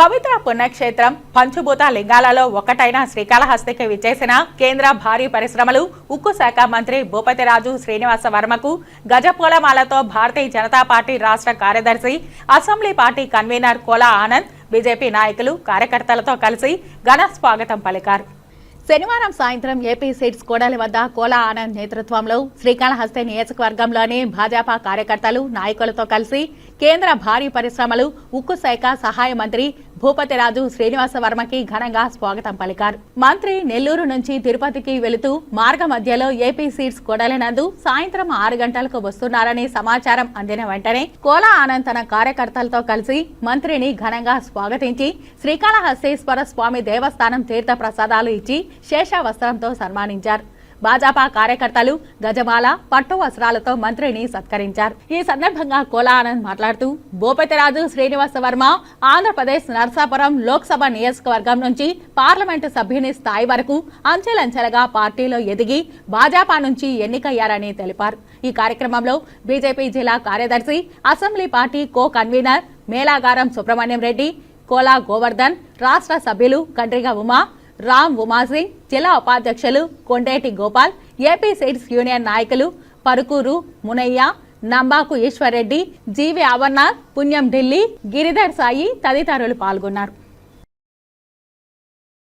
పవిత్ర పుణ్యక్షేత్రం పంచభూత లింగాలలో ఒకటైన శ్రీకాళహస్తికి విచ్చేసిన కేంద్ర భారీ పరిశ్రమలు ఉక్కు శాఖ మంత్రి భూపతిరాజు శ్రీనివాస వర్మకు గజపూలమాలతో భారతీయ జనతా పార్టీ రాష్ట్ర కార్యదర్శి assembly party convener Kola Anand BJP నాయకులు కార్యకర్తలతో కలిసి ఘన స్వాగతం పలికారు. శనివారం సాయంత్రం ఏపీ సీట్స్ కోడలి వద్ద కోలా ఆనంద్ నేతృత్వంలో శ్రీకాళహస్తి నియోజకవర్గంలోని భాజపా కార్యకర్తలు నాయకులతో కలిసి కేంద్ర భారీ పరిశ్రమలు ఉక్కు శాఖ సహాయ మంత్రి భూపతిరాజు శ్రీనివాస వర్మకి ఘనంగా స్వాగతం పలికారు. మంత్రి నెల్లూరు నుంచి తిరుపతికి వెళుతూ మార్గ మధ్యలో ఏపీ సీట్స్ కొడలినందు సాయంత్రం ఆరు గంటలకు వస్తున్నారని సమాచారం అందిన వెంటనే కోలా ఆనంద్ తన కార్యకర్తలతో కలిసి మంత్రిని ఘనంగా స్వాగతించి శ్రీకాళహస్తేశ్వర స్వామి దేవస్థానం తీర్థ ప్రసాదాలు ఇచ్చి శేష వస్త్రంతో సన్మానించారు. భాజపా కార్యకర్తలు గజమాల పట్టు వస్త్రాలతో మంత్రిని సత్కరించారు. ఈ సందర్భంగా కోలా ఆనంద్ మాట్లాడుతూ భూపతిరాజు శ్రీనివాస వర్మ ఆంధ్రప్రదేశ్ నర్సాపురం లోక్సభ నియోజకవర్గం నుంచి పార్లమెంటు సభ్యుని స్థాయి వరకు అంచెలంచెలుగా పార్టీలో ఎదిగి భాజపా నుంచి ఎన్నికయ్యారని తెలిపారు. ఈ కార్యక్రమంలో బీజేపీ జిల్లా కార్యదర్శి assembly party co convener Melagaram Subrahmanyam Reddy Kola Govardhan రాష్ట్ర సభ్యులు కండ్రిగ ఉమా రామ్ ఉమాసింగ్ జిల్లా ఉపాధ్యక్షులు Kondeti Gopal AP seats union నాయకులు పరుకూరు మునయ్య నంబాకు ఈశ్వర్రెడ్డి జీవి అమర్నాథ్ పుణ్యం ఢిల్లీ గిరిధర్ సాయి తదితరులు పాల్గొన్నారు.